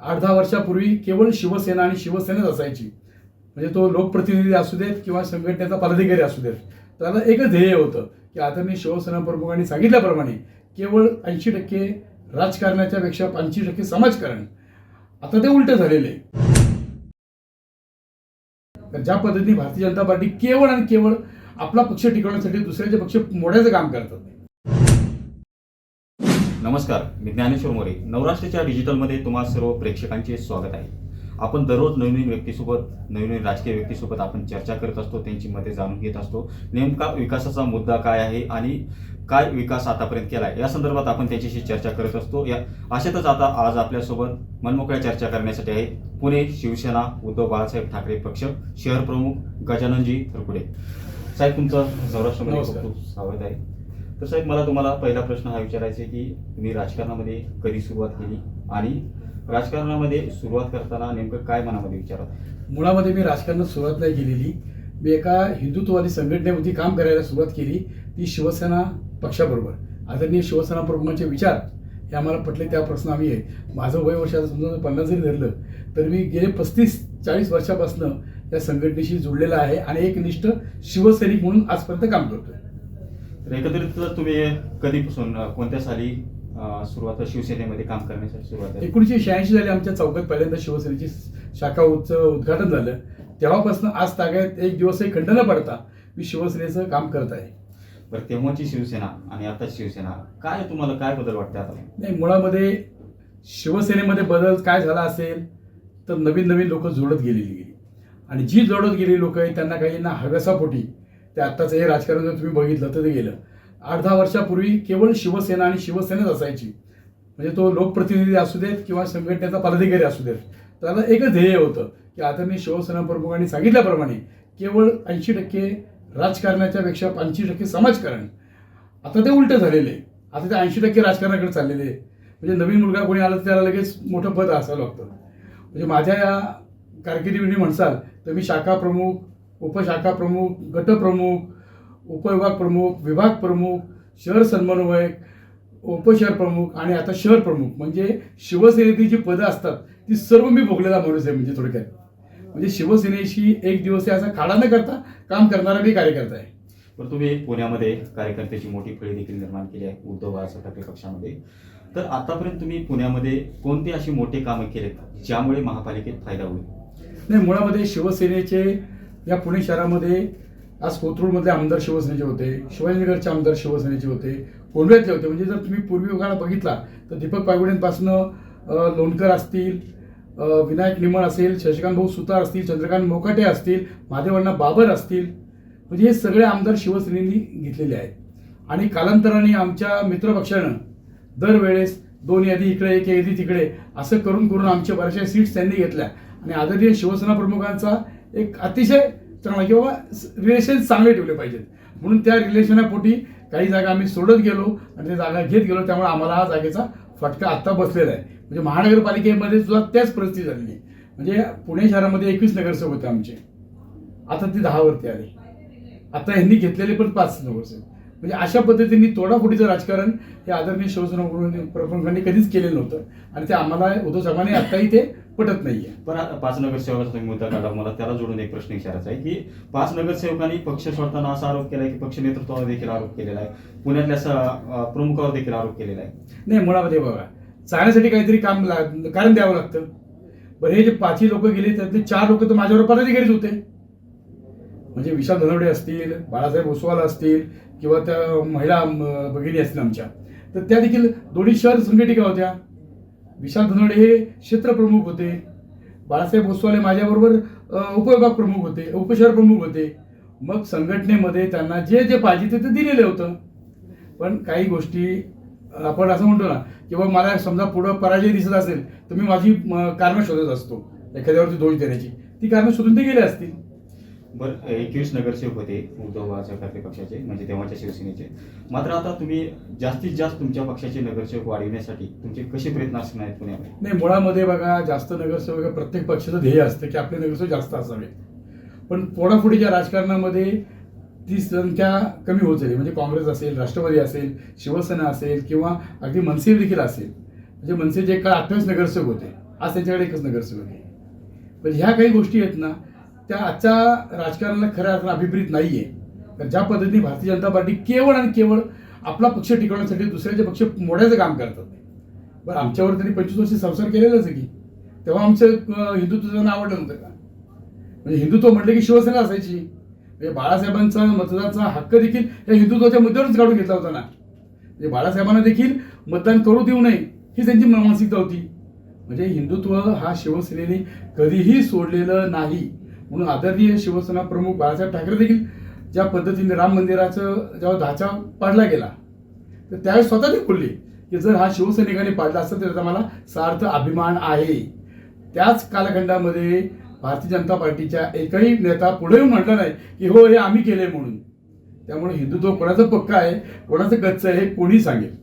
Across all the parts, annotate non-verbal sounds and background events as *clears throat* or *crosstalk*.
आठ दहा वर्षापूर्वी केवळ शिवसेना आणि शिवसेनाच असायची. म्हणजे तो लोकप्रतिनिधी असू देत किंवा संघटनेचा पदाधिकारी असू देत. त्याला एकच ध्येय होतं की आता मी शिवसेना प्रमुखांनी सांगितल्याप्रमाणे केवळ ऐंशी टक्के राजकारणाच्या पेक्षा ऐंशी टक्के समाजकारण. आता ते उलट झालेलं आहे. ज्या पद्धतीने भारतीय जनता पार्टी केवळ आणि केवळ आपला पक्ष टिकवण्यासाठी दुसऱ्याचे पक्ष मोडायचं काम करतात. नमस्कार मी ज्ञानेश्वर मोरे. नवराष्ट्राच्या डिजिटलमध्ये तुम्हा सर्व प्रेक्षकांचे स्वागत आहे. आपण दररोज नवीन व्यक्तीसोबत नवीन नवीन राजकीय व्यक्तीसोबत आपण चर्चा करत असतो त्यांची मते जाणून घेत असतो. नेमका विकासाचा मुद्दा काय आहे आणि काय विकास आतापर्यंत केला आहे या संदर्भात आपण त्यांच्याशी चर्चा करत असतो. या अशातच आता आज आपल्यासोबत मनमोकळ्या चर्चा करण्यासाठी आहे पुणे शिवसेना उद्धव बाळासाहेब ठाकरे पक्ष शहर प्रमुख गजाननजी थरकुडे. साहेब तुमचं सौराष्ट्रामध्ये. खूप स्वागत आहे. तर साहेब मला तुम्हाला पहिला प्रश्न हा विचारायचा आहे की तुम्ही राजकारणामध्ये कधी सुरुवात केली आणि राजकारणामध्ये सुरुवात करताना नेमकं काय मनामध्ये विचारात मुळामध्ये मी राजकारणात सुरुवात नाही केलेली. मी एका हिंदुत्ववादी संघटनेमध्ये काम करायला सुरुवात केली ती शिवसेना पक्षाबरोबर. आदरणीय शिवसेना प्रमुखांचे विचार हे आम्हाला पटले त्यापासून आम्ही आहे माझं वय वर्षाचं समजा पन्नास जरी धरलं तर मी गेले पस्तीस चाळीस वर्षापासून या संघटनेशी जुळलेला आहे आणि एक निष्ठ शिवसैनिक म्हणून आजपर्यंत काम करतोय. तर एकंदरीत तुम्ही कधीपासून कोणत्या साली सुरुवात शिवसेनेमध्ये काम करण्यासाठी सुरुवात झाली? एकोणीसशे शहाऐंशी साली आमच्या चौकात पहिल्यांदा शिवसेनेची शाखा उच्च उद्घाटन झालं. तेव्हापासून आज ताग्यात एक दिवसही खंड न पडता मी शिवसेनेचं काम करत आहे. बरं तेव्हाची शिवसेना आणि आता शिवसेना काय तुम्हाला काय बदल वाटते आता? नाही मुळामध्ये शिवसेनेमध्ये बदल काय झाला असेल तर नवीन नवीन लोक जोडत गेलेली गेली आणि जी जोडत गेलेली लोक आहेत त्यांना काही ना हव्यासापोटी ते आत्ताचं हे राजकारण जर तुम्ही बघितलं तर ते गेलं. आठ दहा वर्षापूर्वी केवळ शिवसेना आणि शिवसेनाच असायची. म्हणजे तो लोकप्रतिनिधी असू देत किंवा संघटनेचा पदाधिकारी असू देत. त्याला एकच ध्येय होतं की आदरणीय शिवसेना प्रमुखांनी सांगितल्याप्रमाणे केवळ ऐंशी टक्के राजकारणाच्या पेक्षा ऐंशी टक्के समाजकारण. आता ते उलटं झालेलं आहे. आता ते ऐंशी टक्के राजकारणाकडे चाललेले आहे. म्हणजे नवीन मुलगा कोणी आला तर त्याला लगेच मोठं पद असावं लागतं. म्हणजे माझ्या या कारकिर्दीमध्ये म्हणसाल तर मी शाखा प्रमुख उपशाखा प्रमुख गटप्रमुख उपविभाग प्रमुख विभाग प्रमुख शहर समन्वयक उपशहर प्रमुख आणि आता शहर प्रमुख. म्हणजे शिवसेनेची जी पदं असतात ती सर्व मी भोगलेला माणूस आहे म्हणजे थोडक्यात. म्हणजे शिवसेनेशी एक दिवस असा खाडा न करता काम करणारा मी कार्यकर्ता आहे. बरं तुम्ही पुण्यामध्ये कार्यकर्त्याची मोठी फळी देखील निर्माण केली आहे उद्धव बाळासाहेब ठाकरे पक्षामध्ये. तर आतापर्यंत तुम्ही पुण्यामध्ये कोणते अशी मोठे कामं केलेत ज्यामुळे महापालिकेत फायदा होईल? नाही मुळामध्ये शिवसेनेचे या पुणे शहरामध्ये आज कोथरूडमधले आमदार शिवसेनेचे होते शिवाजीनगरचे आमदार शिवसेनेचे होते कोंडव्यातले होते. म्हणजे जर तुम्ही पूर्वी काळ बघितला तर दीपक पागुडेंपासनं लोणकर असतील विनायक निमळ असेल शशिकांत भाऊ सुतार असतील चंद्रकांत मोकाटे असतील महादेवांना बाबर असतील म्हणजे हे सगळे आमदार शिवसेनेनी घेतलेले आहेत. आणि कालांतराने आमच्या मित्रपक्षानं दरवेळेस दोन यादी इकडे एक यादी तिकडे असं करून करून आमच्या बऱ्याचशा सीट्स त्यांनी घेतल्या. आणि आदरणीय शिवसेना प्रमुखांचा एक अतिशय चांगला किंवा रिलेशन चांगले ठेवले पाहिजेत. म्हणून त्या रिलेशनापोटी काही जागा आम्ही सोडत गेलो आणि त्या जागा घेत गेलो त्यामुळे आम्हाला हा जागेचा फटका आत्ता बसलेला आहे. म्हणजे महानगरपालिकेमध्ये सुद्धा त्याच परिस्थिती झालेली आहे. म्हणजे पुणे शहरामध्ये एकवीस नगरसेवक होते आमचे. आता ते दहावरती आले. आता ह्यांनी घेतलेले पण पाच नगरसेवक. म्हणजे अशा पद्धतीने तोडाफोडीचं राजकारण हे आदरणीय शिवसेना प्रमुखांनी कधीच केलेलं नव्हतं. आणि ते आम्हाला उद्धव साहेबांनी आत्ताही ते पटत नाहीये. पण पाच नगरसेवकाचा तुम्ही मुद्दा काढला. मला त्याला जोडून एक प्रश्न विचारायचा आहे की पाच नगरसेवकांनी पक्ष सोडताना असा आरोप केलाय की पक्ष नेतृत्वावर देखील आरोप केलेला आहे. पुण्यातल्या प्रमुखावर देखील आरोप केलेला आहे. नाही मुळामध्ये बघा. चालण्यासाठी काहीतरी काम कारण द्यावं लागतं. बरं हे जे पाचही लोक गेले त्यातले चार लोक तर माझ्यावर पदाधिकारीच होते. म्हणजे विशाल धनवडे असतील बाळासाहेब ओसवाल असतील किंवा त्या महिला भगिनी असतील आमच्या. तर त्या देखील दोन्ही शहर संघटिका होत्या. विशाल धनवडे हे क्षेत्रप्रमुख होते. बाळासाहेब ओसवाले माझ्याबरोबर उपविभाग प्रमुख होते उपशहर प्रमुख होते. मग संघटनेमध्ये त्यांना जे जे पाहिजे ते ते दिलेलं होतं. पण काही गोष्टी आपण असं म्हणतो ना किंवा मला समजा पुढं पराजय दिसत असेल तर मी माझी कारणं शोधत असतो. एखाद्यावरती दोष देण्याची. ती कारणं शोधून ते गेले असतील. बरं एकवीस नगरसेवक होते उद्धव बाळासाहेब पक्षाचे म्हणजे तेव्हाच्या शिवसेनेचे. मात्र आता तुम्ही जास्तीत जास्त तुमच्या पक्षाचे नगरसेवक वाढविण्यासाठी तुमचे कसे प्रयत्न असणार आहेत पुण्यामध्ये? नाही मुळामध्ये बघा जास्त नगरसेवक प्रत्येक पक्षाचं ध्येय असतं की आपले नगरसेवक जास्त असावे. पण पोडाफोडीच्या राजकारणामध्ये ती संख्या कमी होत झाली म्हणजे काँग्रेस असेल राष्ट्रवादी असेल शिवसेना असेल किंवा अगदी मनसे देखील असेल. म्हणजे मनसे जे काळ अठ्ठावीस नगरसेवक होते. आज त्यांच्याकडे एकच नगरसेवक आहे. पण ह्या काही गोष्टी आहेत ना त्या आजच्या राजकारणाला खऱ्या अर्थानं अभिप्रेत नाही आहे तर ज्या पद्धतीने भारतीय जनता पार्टी केवळ आणि केवळ आपला पक्ष टिकवण्यासाठी दुसऱ्याचे पक्ष मोड्याचं काम करतात बरं आमच्यावर त्यांनी पंचवीस वर्ष संसार केलेलाच आहे की. तेव्हा आमचं अं, हिंदुत्वाचं आवडलं नव्हतं का? म्हणजे हिंदुत्व म्हटलं की शिवसेना असायची. म्हणजे बाळासाहेबांचा मतदानाचा हक्क देखील या हिंदुत्वाच्या मुद्द्यावरच काढून घेतला होता ना. म्हणजे बाळासाहेबांना देखील मतदान करू देऊ नये ही त्यांची मानसिकता होती. म्हणजे हिंदुत्व हा शिवसेनेने कधीही सोडलेलं नाही. म्हणून आदरणीय शिवसेना प्रमुख बाळासाहेब ठाकरे देखील ज्या पद्धतीने राम मंदिराचं जेव्हा ढाचा पाडला गेला तर त्यावेळेस स्वतः ते बोलले की जर हा शिवसैनिकाने पाडला असतं तर त्याचा मला सार्थ अभिमान आहे. त्याच कालखंडामध्ये भारतीय जनता पार्टीच्या एकही नेता पुढे म्हटलं नाही की हो हे आम्ही केले म्हणून. त्यामुळे हिंदुत्व कोणाचं पक्क आहे कोणाचं कच्चं आहे हे कोणी सांगेल.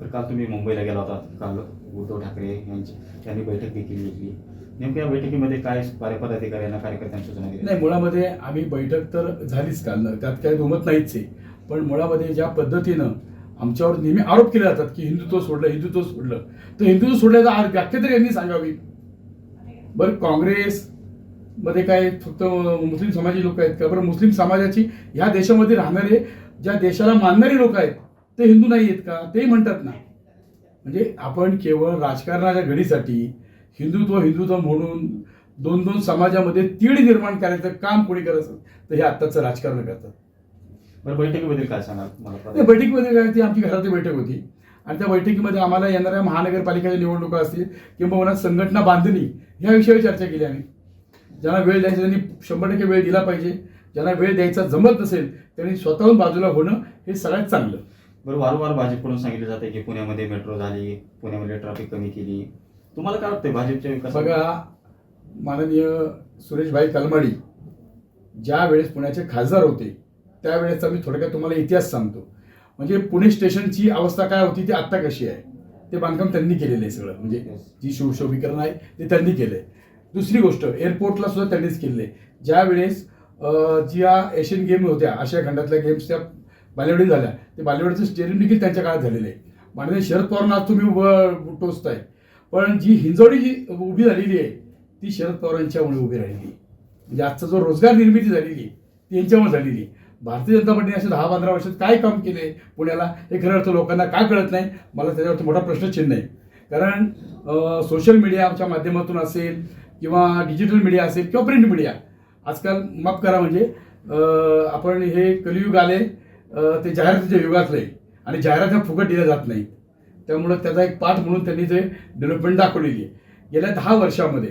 तर काल तुम्ही मुंबईला गेला होता काल उद्धव ठाकरे यांची त्यांनी बैठक देखील घेतली. नेमक्या बैठकीमध्ये काय कार्यपदाधिकाऱ्यांना कार्यकर्त्यांना सूचना दिल्या नाही मुळामध्ये आम्ही बैठक तर झालीच काल. त्यात काही दुमत नाहीच आहे. पण मुळामध्ये ज्या पद्धतीनं आमच्यावर नेहमी आरोप केले जातात की हिंदुत्व सोडलं हिंदुत्व सोडलं तर हिंदुत्व सोडल्याचा आर- व्याख्या तरी यांनी सांगावी. बरं काँग्रेस मध्ये काय फक्त मुस्लिम समाजाची लोक आहेत का? बरं मुस्लिम समाजाची ह्या देशामध्ये राहणारे ज्या देशाला मानणारे लोक आहेत ते हिंदू नाही आहेत का? तेही म्हणतात ना. म्हणजे आपण केवळ राजकारणाच्या घडीसाठी हिंदुत्व हिंदुत्व म्हणून दोन दोन समाजामध्ये तीड निर्माण करायचं काम कोणी करत तर हे आत्ताचं राजकारण करतात. बरं बैठकीबद्दल काय सांगाल बैठकीमध्ये काय ती आमची घरातली बैठक होती. आणि त्या बैठकीमध्ये आम्हाला येणाऱ्या महानगरपालिकेच्या निवडणुका असतील किंवा संघटना बांधणी ह्या विषयावर चर्चा केली आम्ही. ज्यांना वेळ द्यायचा त्यांनी शंभर टक्के वेळ दिला पाहिजे ज्यांना वेळ द्यायचा जमत नसेल त्यांनी स्वतःहून बाजूला होणं हे सगळ्यात चांगलं. बरं वारंवार भाजपकडून सांगितलं जाते की पुण्यामध्ये मेट्रो झाली पुण्यामध्ये ट्रॅफिक कमी केली. तुम्हाला काय वाटतंय भाजपच्या विकास बघा माननीय सुरेशभाई कलमाडी ज्या वेळेस पुण्याचे खासदार होते त्यावेळेसचा मी थोडक्यात तुम्हाला इतिहास सांगतो. म्हणजे पुणे स्टेशनची अवस्था काय होती ती आत्ता कशी आहे? ते बांधकाम त्यांनी केलेलं आहे सगळं. म्हणजे जी सुशोभीकरण आहे ते त्यांनी केलं आहे दुसरी गोष्ट एअरपोर्टला सुद्धा त्यांनीच केलेलं आहे ज्या वेळेस अं, ज्या एशियन गेम होत्या आशिया खंडातल्या गेम्स त्या बालेवाडी झाल्या ते बालेवाडीचं स्टेडियम देखील त्यांच्या काळात झालेलं आहे. माननीय शरद पवारांना आज तुम्ही उभं टोचताय. पण जी हिंजवडी जी उभी झालेली आहे ती शरद पवारांच्यामुळे उभी राहिलेली म्हणजे आजचा जो रोजगार निर्मिती झालेली ती यांच्यामुळे झालेली भारतीय जनता पार्टीने अशा दहा पंधरा वर्षात काय काम केले पुण्याला हे खरं अर्थ लोकांना का कळत नाही मला त्याच्यावरती मोठा प्रश्नचिन्ह आहे कारण सोशल मीडियाच्या माध्यमातून असेल किंवा डिजिटल मीडिया असेल किंवा प्रिंट मीडिया आजकाल माफ करा म्हणजे आपण हे कलियुग आले ते जाहिरातीच्या युगातलं आहे आणि जाहिरात ह्या फुकट दिल्या जात नाहीत. त्यामुळं त्याचा एक पाठ म्हणून त्यांनी ते डेव्हलपमेंट दाखवलेली आहे. गेल्या दहा वर्षामध्ये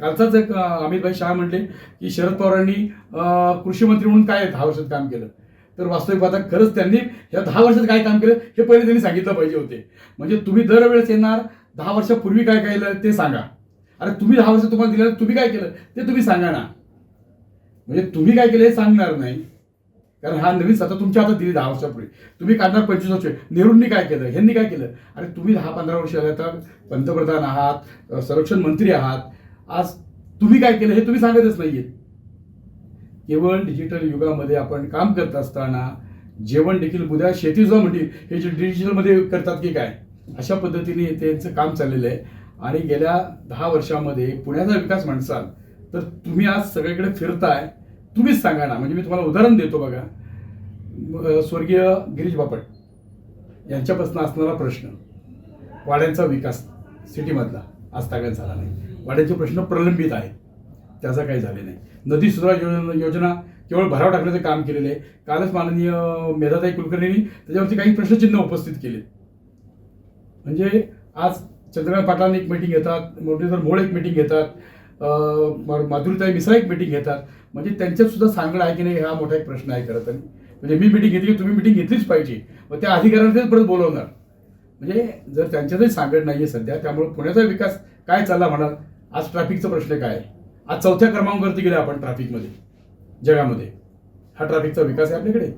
कालचाच एक अमितभाई शहा म्हटले की शरद पवारांनी कृषीमंत्री कृषी मंत्री म्हणून काय दहा वर्षात काम केलं? तर वास्तविक आता खरंच त्यांनी या दहा वर्षात काय काम केलं हे पहिले त्यांनी सांगितलं पाहिजे होते. म्हणजे तुम्ही दरवेळेस येणार दहा वर्षापूर्वी काय केलं ते सांगा. अरे तुम्ही दहा वर्ष तुम्हाला दिलं तुम्ही काय केलं ते तुम्ही सांगा ना. म्हणजे तुम्ही काय केलं हे सांगणार नाही. कारण हा नवीन सत्ता तुमच्या हातात दिली दहा वर्षापूर्वी. तुम्ही काढणार पंचवीस वर्ष. नेहरूंनी काय केलं? ह्यांनी काय केलं? आणि तुम्ही दहा पंधरा वर्ष आले तर पंतप्रधान आहात संरक्षण मंत्री आहात. आज तुम्ही काय केलं हे तुम्ही सांगतच नाहीये केवळ डिजिटल युगामध्ये आपण काम करत असताना जेवण देखील उद्या शेती सुद्धा म्हणतील. हे जे डिजिटलमध्ये करतात की काय? अशा पद्धतीने त्यांचं काम चाललेलं आहे. आणि गेल्या दहा वर्षामध्ये पुण्याचा विकास म्हणसाल तर तुम्ही आज सगळीकडे फिरताय. तुम्हीच सांगा ना. म्हणजे मी तुम्हाला उदाहरण देतो बघा. स्वर्गीय गिरीश बापट यांच्यापासून असणारा प्रश्न वाड्यांचा विकास सिटीमधला आज ताब्यात झाला नाही. वाड्यांचे प्रश्न प्रलंबित आहेत. त्याचा काही झाले नाही. नदी सुधार योजना योजना केवळ भराव टाकण्याचं काम केलेलं आहे. कालच माननीय मेधाताई कुलकर्णींनी त्याच्यावरती काही प्रश्नचिन्ह उपस्थित केले. म्हणजे आज चंद्रकांत पाटलांनी एक मिटिंग घेतात मुरलीधर मोळ एक मिटिंग घेतात. माधुरीताई मिश्रा एक मिटिंग घेतात. म्हणजे त्यांच्यात सुद्धा सांगणं आहे की नाही हा मोठा एक प्रश्न आहे खरं तर. म्हणजे मी मीटिंग घेतली तुम्ही मीटिंग घेतलीच पाहिजे. मग त्या अधिकाऱ्यांनाच परत बोलवणार. म्हणजे जर त्यांच्यातही सांगड नाहीये सध्या त्यामुळे पुण्याचा विकास काय चालला म्हणाल? आज ट्रॅफिकचा प्रश्न काय? आहे? आज चौथ्या क्रमांकावरती गेले आपण ट्रॅफिकमध्ये जगामध्ये. हा ट्रॅफिकचा विकास आहे आपल्याकडे.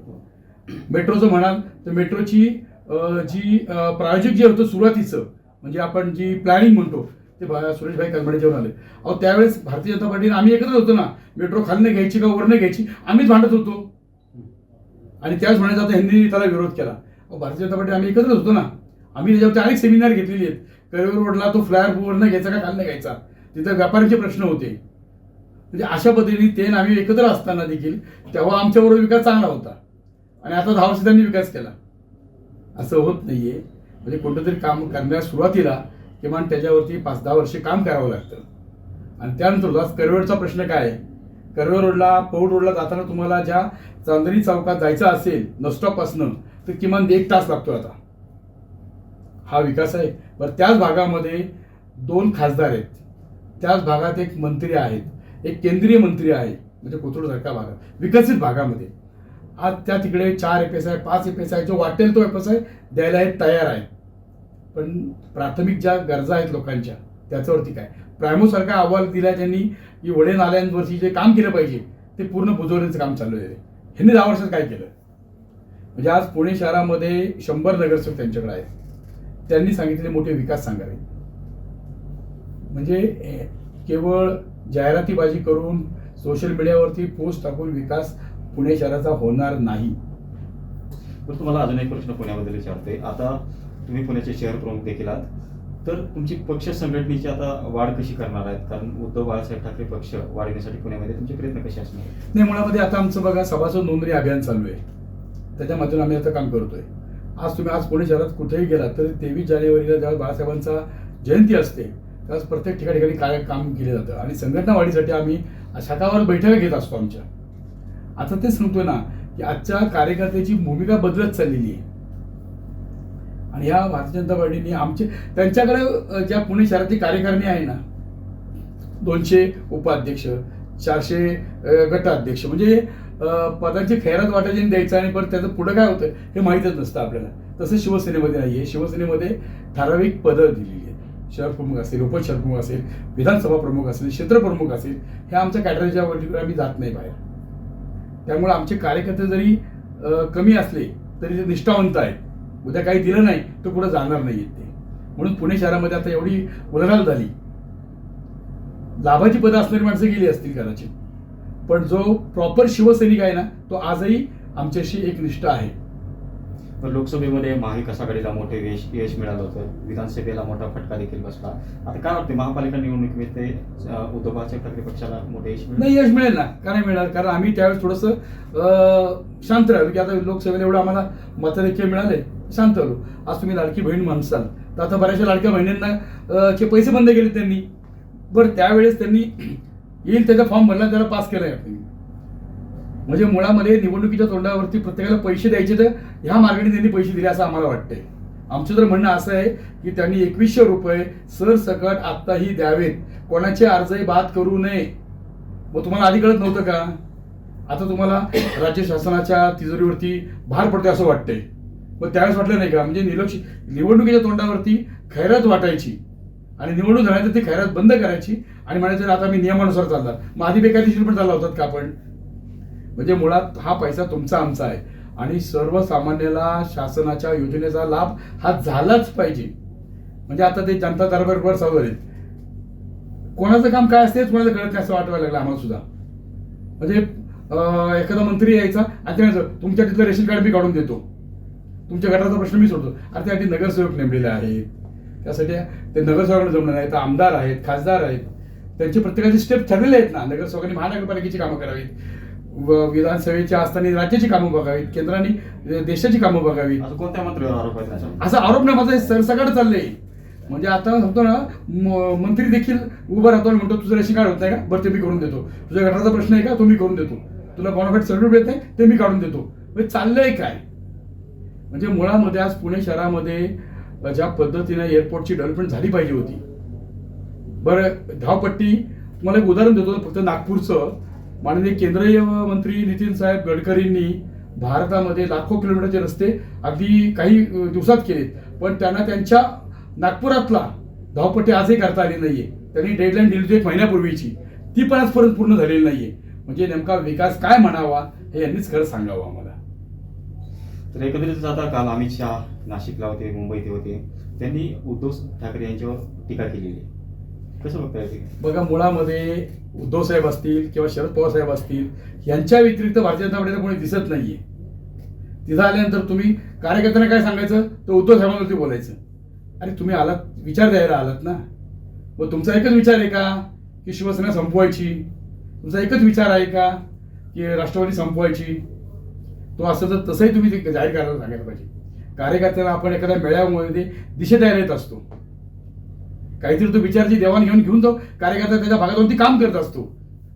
मेट्रोचं म्हणाल तर मेट्रोची जी प्रायोजिक प्रायोजक जे होतं सुरुवातीचं म्हणजे आपण जी प्लॅनिंग म्हणतो ते बा सुरेशभाई कलमाडीच्यावर आले. अहो त्यावेळेस भारतीय जनता पार्टीने आम्ही एकत्र होतो ना. मेट्रो खालने घ्यायची का वरनं घ्यायची? आम्हीच भांडत होतो. आणि त्याच म्हणायचं आता ह्यांनी त्याला विरोध केला. अहो भारतीय जनता पार्टी आम्ही एकत्रच होतो ना. आम्ही त्याच्यावरती अनेक सेमिनार घेतलेली आहेत. करिअर रोडला तो फ्लायर वरनं घ्यायचा का खालनं घ्यायचा? तिथं व्यापाऱ्यांचे प्रश्न होते. म्हणजे अशा पद्धतीने ते आम्ही एकत्र असताना देखील तेव्हा आमच्याबरोबर विकास चांगला होता. आणि आता दहा वर्ष त्यांनी विकास केला. असं होत नाहीये. म्हणजे कुठंतरी काम करण्यास सुरुवातीला किमान त्याच्यावरती पाच दहा वर्षे काम करावं लागतं. आणि त्यानंतर आज करवेडचा प्रश्न काय? आहे करवे रोडला पौड रोडला जाताना तुम्हाला ज्या चांदणी चौकात जायचं असेल नसटॉपपासनं तर किमान एक तास लागतो आता. हा विकास आहे. बरं त्याच भागामध्ये दोन खासदार आहेत. त्याच भागात एक मंत्री आहेत. एक केंद्रीय मंत्री आहे. म्हणजे कोथरूडसारख्या भागात विकसित भागामध्ये. आज त्या तिकडे चार एफ एस आहे पाच एफ एस आहे जो वाटेल तो एफ एस आहे द्यायला तयार आहे पण प्राथमिक ज्या गरजा आहेत लोकांच्या त्याच्यावरती काय? प्रायमोसारखा अहवाल दिला त्यांनी की वडे नाल्यांवरती जे काम केलं पाहिजे ते पूर्ण बुजवण्याचं काम चालू आहे. ह्यांनी दहा वर्षात काय केलं? म्हणजे आज पुणे शहरामध्ये शंभर नगरसेवक त्यांच्याकडे आहेत. त्यांनी सांगितले मोठे विकास सांगावे. म्हणजे केवळ जाहिरातीबाजी करून सोशल मीडियावरती पोस्ट टाकून विकास पुणे शहराचा होणार नाही. तर तुम्हाला अजून एक प्रश्न पुण्याबद्दल विचारते आता तुम्ही पुण्याचे शहर प्रमुख देखील आहात. तर तुमची पक्ष संघटनेची आता वाढ कशी करणार आहेत? कारण उद्धव बाळासाहेब ठाकरे पक्ष वाढविण्यासाठी पुण्यामध्ये तुमचे प्रयत्न कसे असणार नाही मुळामध्ये आता आमचं बघा सभासद नोंदणी अभियान चालू आहे. त्याच्या माध्यमातून आम्ही आता काम करतोय. आज तुम्ही आज पुणे शहरात कुठेही गेलात तरी तेवीस जानेवारीला जेव्हा बाळासाहेबांचा जयंती असते त्यावेळेस प्रत्येक ठिकाणी ठिकाणी काय काम केलं जातं. आणि संघटना वाढीसाठी आम्ही शाखावर बैठका घेत असतो आमच्या. आता तेच सांगतोय ना की आजच्या कार्यकर्त्याची भूमिका बदलत चाललेली आहे. आणि या भारतीय जनता पार्टीने आमचे त्यांच्याकडे ज्या पुणे शहरातली कार्यकारिणी आहे ना दोनशे उपाध्यक्ष चारशे गटाध्यक्ष म्हणजे पदांची खैरात वाटायची आणि द्यायचं आणि पण त्याचं पुढं काय होतं हे माहीतच नसतं आपल्याला. तसं शिवसेनेमध्ये नाही आहे शिवसेनेमध्ये ठराविक पदं दिलेली आहेत. शहर प्रमुख असेल उपशहर प्रमुख असेल विधानसभा प्रमुख असेल क्षेत्रप्रमुख असेल हे आमच्या कॅटरीच्या वरती आम्ही जात नाही बाहेर. त्यामुळे आमचे कार्यकर्ते जरी कमी असले तरी ते निष्ठावंत आहेत. उद्या काही दिलं नाही तर कुठं जाणार नाहीत ते म्हणून पुणे शहरामध्ये आता एवढी उलाढाल झाली. लाभाची पदं असणारी माणसं गेली असतील कदाचित. पण जो प्रॉपर शिवसैनिक आहे ना तो आजही आमच्याशी एक निष्ठा आहे. तर लोकसभेमध्ये महाविकास आघाडीला मोठे यश यश मिळालं होतं. विधानसभेला मोठा फटका देखील बसला. आता काय वाटते महापालिका अं, उद्धव बाळासाहेब ठाकरे पक्षाला मोठे यश मिळेल? नाही यश मिळेल ना. का नाही मिळणार कारण आम्ही त्यावेळेस थोडंसं शांत राहिलो की आता लोकसभेला एवढं आम्हाला मतं देखील मिळाले शांत आलो आज तुम्ही लाडकी बहीण म्हणसाल तर आता बऱ्याचशा लाडक्या बहिणींना चे पैसे बंद केले त्यांनी. बरं त्यावेळेस त्यांनी *clears throat* येईल त्याचा फॉर्म भरला त्याला पास केला आहे म्हणजे मुळामध्ये निवडणुकीच्या तोंडावरती प्रत्येकाला पैसे द्यायचे तर ह्या मार्गाने त्यांनी पैसे दिले असं आम्हाला वाटतंय. आमचं तर म्हणणं असं आहे की त्यांनी एकवीसशे रुपये सरसकट आत्ताही द्यावेत. कोणाचे अर्जही बाद करू नये. मग तुम्हाला आधी कळत नव्हतं का? आता तुम्हाला राज्य शासनाच्या तिजोरीवरती भार पडते असं वाटतंय. मग त्यावेळेस वाटलं नाही का? म्हणजे निलक्ष निवडणुकीच्या तोंडावरती खैरात वाटायची आणि निवडणूक झाल्यानंतर ती खैरात बंद करायची आणि म्हणायचं आता मी नियमानुसार चालला मग आधी बेकायदेशीर पण चालला होतात का आपण? म्हणजे मुळात हा पैसा तुमचा आमचा आहे आणि सर्वसामान्याला शासनाच्या योजनेचा लाभ हा झालाच पाहिजे. म्हणजे आता ते जनता दरबारवर चालू आहेत कोणाचं काम काय असते कोणाचं कळत नाही असं वाटवायला लागलं आम्हाला सुद्धा. म्हणजे एखादा मंत्री यायचा आणि ते तुमच्या तिथलं रेशन कार्ड मी काढून देतो. तुमच्या गटाचा प्रश्न मी सोडतो. अरे त्यासाठी नगरसेवक नेमलेले आहेत. त्यासाठी ते नगरसेवकांना जमलं नाही तर आमदार आहेत खासदार आहेत. त्यांचे प्रत्येकाचे स्टेप ठरलेले आहेत ना. नगरसेवकांनी महानगरपालिकेची कामं करावीत. व विधानसभेच्या असताना राज्याची कामं बघावीत केंद्राने देशाची कामं बघावीत. असं कोणत्या मंत्र्यावर आरोप आहे असा आरोप नाही माझा हे सरसकट चाललंय. म्हणजे आता सांगतो ना मंत्री देखील उभं राहतो आणि म्हणतो तुझं रेशन कार्ड होत नाही का? बरं ते मी करून देतो. तुझ्या गटाचा प्रश्न आहे का? तो मी करून देतो. तुला बॉनफाईट सर्टिफिकेट येत नाही? ते मी काढून देतो. म्हणजे चाललंय काय? म्हणजे मुळामध्ये आज पुणे शहरामध्ये ज्या पद्धतीने एअरपोर्टची डेव्हलपमेंट झाली पाहिजे होती. बरं धावपट्टी तुम्हाला एक उदाहरण देतो फक्त नागपूरचं. माननीय केंद्रीय मंत्री नितीन साहेब गडकरींनी भारतामध्ये लाखो किलोमीटरचे रस्ते अगदी काही दिवसात केलेत. पण त्यांना त्यांच्या नागपुरातला धावपट्टी आजही करता आली नाहीये. त्यांनी डेडलाईन दिली होती एक महिन्यापूर्वीची. ती पण आजपर्यंत पूर्ण झालेली नाहीये. म्हणजे नेमका विकास काय म्हणावा हे यांनीच खरं सांगावं आम्हाला. तर एकंदरीत जाता काल अमित शहा नाशिकला होते मुंबईत होते त्यांनी उद्धव ठाकरे यांच्यावर टीका केलेली आहे. कसं बघताय ते बघा मुळामध्ये उद्धव साहेब असतील किंवा शरद पवार साहेब असतील यांच्या व्यतिरिक्त भारतीय जनता पार्टीला कोणी दिसत नाहीये. तिथं आल्यानंतर तुम्ही कार्यकर्त्यांना काय सांगायचं? तर उद्धव साहेबांवरती बोलायचं. अरे तुम्ही आलात विचार द्यायला आलात ना. मग तुमचा एकच विचार आहे का? की शिवसेना संपवायची. तुमचा एकच विचार आहे का? की राष्ट्रवादी संपवायची. तो असं तर तसंही तुम्ही ते जाहीर करायला सांगायला पाहिजे. कार्यकर्त्याला आपण एखाद्या मेळाव्यामध्ये दिशा येत असतो. काहीतरी तो विचारची देवाणघेवाण घेऊन तो कार्यकर्ता त्याच्या भागात काम करत असतो.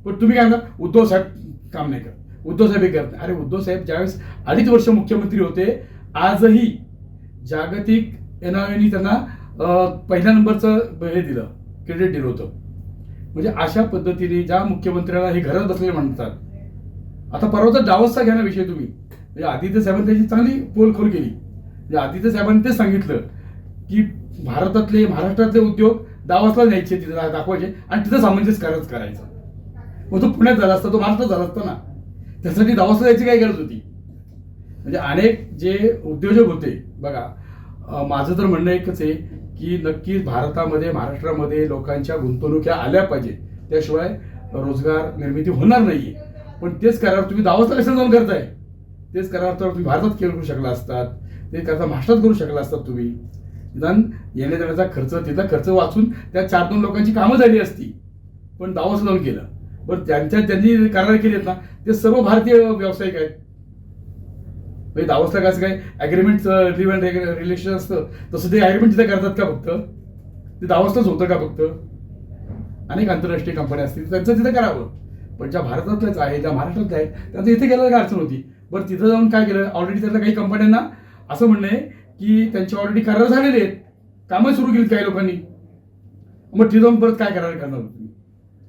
पण तुम्ही काय म्हणता? उद्धव साहेब काम नाही करत. उद्धव साहेब हे करत अरे उद्धव साहेब ज्यावेळेस अडीच वर्ष मुख्यमंत्री होते आजही जागतिक एनआयनी त्यांना पहिल्या नंबरचं हे दिलं क्रेडिट दिलं होतं. म्हणजे अशा पद्धतीने ज्या मुख्यमंत्र्याला हे घरात बसलेले म्हणतात. आता परवाचा डावसचा घ्या ना विषय तुम्ही. म्हणजे आदित्य साहेबांनी त्याची चांगली पोलखोल केली. म्हणजे आदित्य साहेबांनी तेच सांगितलं की भारतातले महाराष्ट्रातले उद्योग दावासला न्यायचे तिथं दाखवायचे आणि तिथं सामंजस्य करायचं करायचं. मग तो पुण्यात झाला असता तो महाराष्ट्रात झाला असता ना. त्यासाठी दावासला जायची काय गरज होती? म्हणजे अनेक जे उद्योजक होते बघा माझं तर म्हणणं एकच आहे की नक्कीच भारतामध्ये महाराष्ट्रामध्ये लोकांच्या गुंतवणुक्या आल्या पाहिजे. त्याशिवाय रोजगार निर्मिती होणार नाहीये. पण तेच करार तुम्ही दावासला कशाला जाऊन करताय? तेच करार तर तुम्ही भारतात करू शकला असतात. ते करता महाराष्ट्रात करू शकला असतात तुम्ही. निदान येण्या जाण्याचा खर्च तिथला खर्च वाचून त्या चार दोन लोकांची कामं झाली असती. पण दावास लावून केलं. बरं त्यांच्या त्यांनी करार केलेत ना ते सर्व भारतीय व्यावसायिक आहेत. म्हणजे दावसला कसं काय ॲग्रीमेंट लिव्ह रिलेशन असतं. तसं ते ॲग्रीमेंट तिथे करतात का फक्त? ते दावसलाच होतं का फक्त? अनेक आंतरराष्ट्रीय कंपन्या असतील त्यांचं तिथे करावं. पण ज्या भारतातल्याच आहे ज्या महाराष्ट्रातल्या आहेत त्यांचं इथे गेल्याला काय अडचण होती? बरं तिथं जाऊन काय केलं? ऑलरेडी त्यातल्या काही कंपन्यांना असं म्हणणं आहे की त्यांचे ऑलरेडी करार झालेले आहेत. कामं सुरू केलीत काही लोकांनी. मग तिथं जाऊन परत काय करार करणार होते तुम्ही?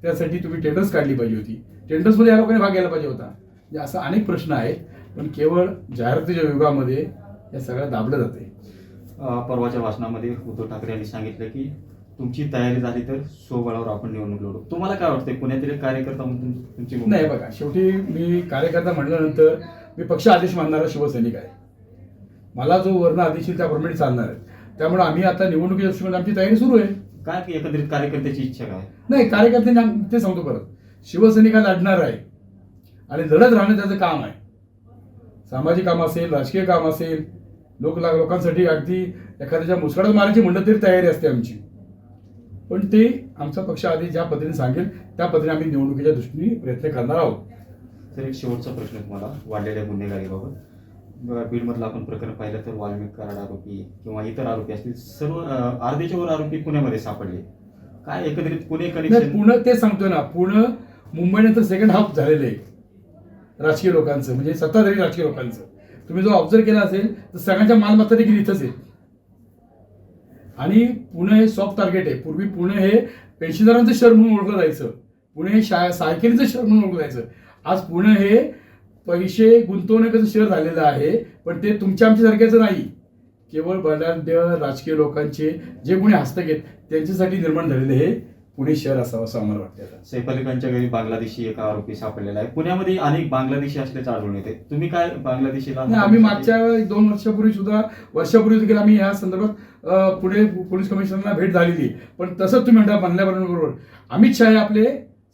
त्यासाठी तुम्ही टेंडर्स काढली पाहिजे होती. टेंडर्समध्ये या लोकांनी भाग घ्यायला पाहिजे होता. म्हणजे असं अनेक प्रश्न आहेत पण केवळ जाहिरातीच्या युगामध्ये या सगळ्या दाबलं जाते. परवाच्या भाषणामध्ये उद्धव ठाकरे यांनी सांगितलं की तुमची तयारी झाली तर स्वबळावर आपण निवडणूक लढू. तुम्हाला काय वाटतंय पुण्यातील कार्यकर्ता म्हणून तुम- तुमची? नाही बघा शेवटी मी कार्यकर्ता म्हटल्यानंतर मी पक्ष आदेश मानणारा शिवसैनिक आहे. मला जो वर्ण आदेश येईल त्याप्रमाणे चालणार आहे त्यामुळे आम्ही आता निवडणुकीच्या दृष्टीने आमची तयारी सुरू आहे. काय एकंदरीत कार्यकर्त्याची इच्छा काय? नाही कार्यकर्त्यांनी ते सांगतो परत. शिवसैनिक लढणार आहे. आणि लढत राहणं त्याचं काम आहे. सामाजिक काम असेल राजकीय काम असेल लोक लोकांसाठी अगदी एखाद्याच्या मुसळात मारायची म्हणलं तरी तयारी असते आमची. पण ते आमचा पक्ष आधी ज्या पद्धतीने सांगेल त्या पद्धतीने आम्ही निवडणुकीच्या दृष्टीने प्रयत्न करणार आहोत. तर एक शेवटचा प्रश्न तुम्हाला वाढलेल्या गुन्हेगारीबाबत. बीडमधलं आपण प्रकरण पाहिलं तर वाल्मिक कराड आरोपी किंवा इतर आरोपी असतील सर्व अ, वर आरोपी पुण्यामध्ये सापडले. काय एकत्रित पुणे कनेक्शन पुणे ते सांगतोय ना. पुणे मुंबईनंतर सेकंड हाफ झालेलं. आहे राजकीय लोकांचं म्हणजे सत्ताधारी राजकीय लोकांचं. तुम्ही जो ऑब्झर्व केला असेल तर सगळ्यांच्या मालमत्ता देखील इथंच आहे. आणि पुणे हे सॉफ्ट टार्गेट आहे. पूर्वी पुणे हे पेन्शनदारांचं शहर म्हणून ओळखलं जायचं. पुणे हे शा सायकलीचं शहर म्हणून ओळखलं जायचं. आज पुणे हे पैसे गुंतवणुकीचं शहर झालेलं आहे पण ते तुमच्या आमच्यासारख्याचं नाही. केवळ बलाढ्य राजकीय लोकांचे जे कोणी हस्तक आहेत त्यांच्यासाठी निर्माण झालेले हे पुणे शहर असावं असं आम्हाला वाटतं. सैफ अली खानच्या घरी बांगलादेशी एका आरोपी सापडलेला आहे. पुण्यामध्ये अनेक बांगलादेशी असल्याचं आढळून येते. तुम्ही काय बांगलादेशीला नाही, आम्ही मागच्या दोन वर्षापूर्वी सुद्धा वर्षापूर्वी देखील आम्ही या संदर्भात पुणे पोलीस कमिशनरला भेट झालेली पण तसंच तुम्ही म्हणता म्हणल्याबरोबर अमित शहा हे आपले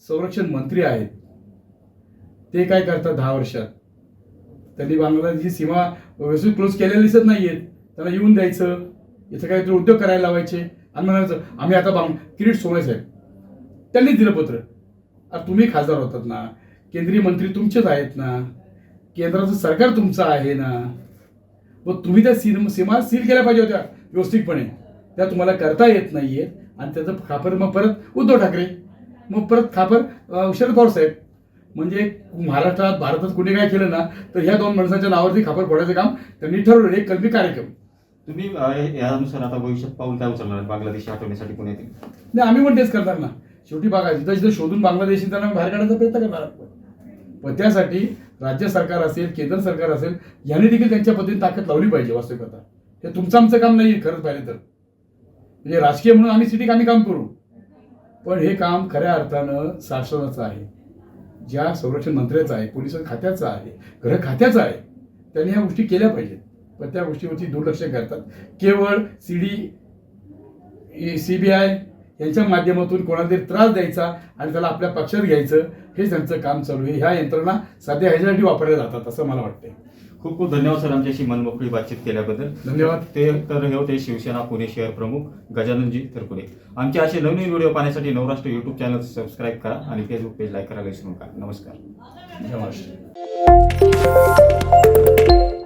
संरक्षण मंत्री आहेत. ते काय करतात दहा वर्षात? त्यांनी बांगलादेशची सीमा व्यवस्थित क्लोज केलेली दिसत नाहीयेत. त्यांना येऊन द्यायचं. इथं काहीतरी उद्योग करायला लावायचे. आणि म्हणायचं आम्ही आता बांग किरीट सोमय साहेब त्यांनीच दिलं पत्र. अरे तुम्ही खासदार होतात ना. केंद्रीय मंत्री तुमचेच आहेत ना. केंद्राचं सरकार तुमचं आहे ना. व तुम्ही त्या सीम सीमा सील केल्या पाहिजे होत्या व्यवस्थितपणे. त्या तुम्हाला करता येत नाही आहेत आणि त्याचं खापर मग परत उद्धव ठाकरे. मग परत खापर शरद पवार साहेब. म्हणजे महाराष्ट्रात भारतात कुणी काय केलं ना तर ह्या दोन माणसांच्या नावावरती खापर फोडायचं काम त्यांनी ठरवलं. एक कलमी कार्यक्रम. तुम्ही यानुसार आता भविष्यात पाऊल काय उचलणार बांगलादेशी हटवण्यासाठी पुण्यातील? नाही आम्ही पण तेच करणार ना. शेवटी बघा जिथं जिथं शोधून बांगलादेशी त्यांना बाहेर काढण्याचा प्रयत्न करणार आपण पण त्यासाठी राज्य सरकार असेल केंद्र सरकार असेल यांनी देखील त्यांच्या पद्धतीने ताकद लावली पाहिजे वास्तविकता हे तुमचं आमचं काम नाही खरंच पाहिलं तर. म्हणजे राजकीय म्हणून आम्ही सिटी आम्ही काम करू. पण हे काम खऱ्या अर्थानं शासनाचं आहे. ज्या संरक्षण मंत्र्याचा आहे पोलीस खात्याचा आहे गृह खात्याचा आहे त्यांनी ह्या गोष्टी केल्या पाहिजेत. पण त्या गोष्टीवरती दुर्लक्ष करतात. केवळ सी डी सीबीआय यांच्या माध्यमातून कोणाला तरी त्रास द्यायचा आणि त्याला आपल्या पक्षात घ्यायचं हे त्यांचं काम चालू आहे. ह्या यंत्रणा सध्या ह्याच्यासाठी वापरल्या जातात असं मला वाटतंय. खूप खूप धन्यवाद सर आमच्याशी मनमोकळी बातचीत केल्याबद्दल. धन्यवाद. ते तर हे होते शिवसेना पुणे शहर प्रमुख गजाननजी थरपुरे आमचे असे नवनवीन व्हिडिओ पाहण्यासाठी नवराष्ट्र युट्यूब चॅनल सबस्क्राईब करा आणि फेसबुक पेज लाईक करायला विसरू नका. नमस्कार. महाराष्ट्र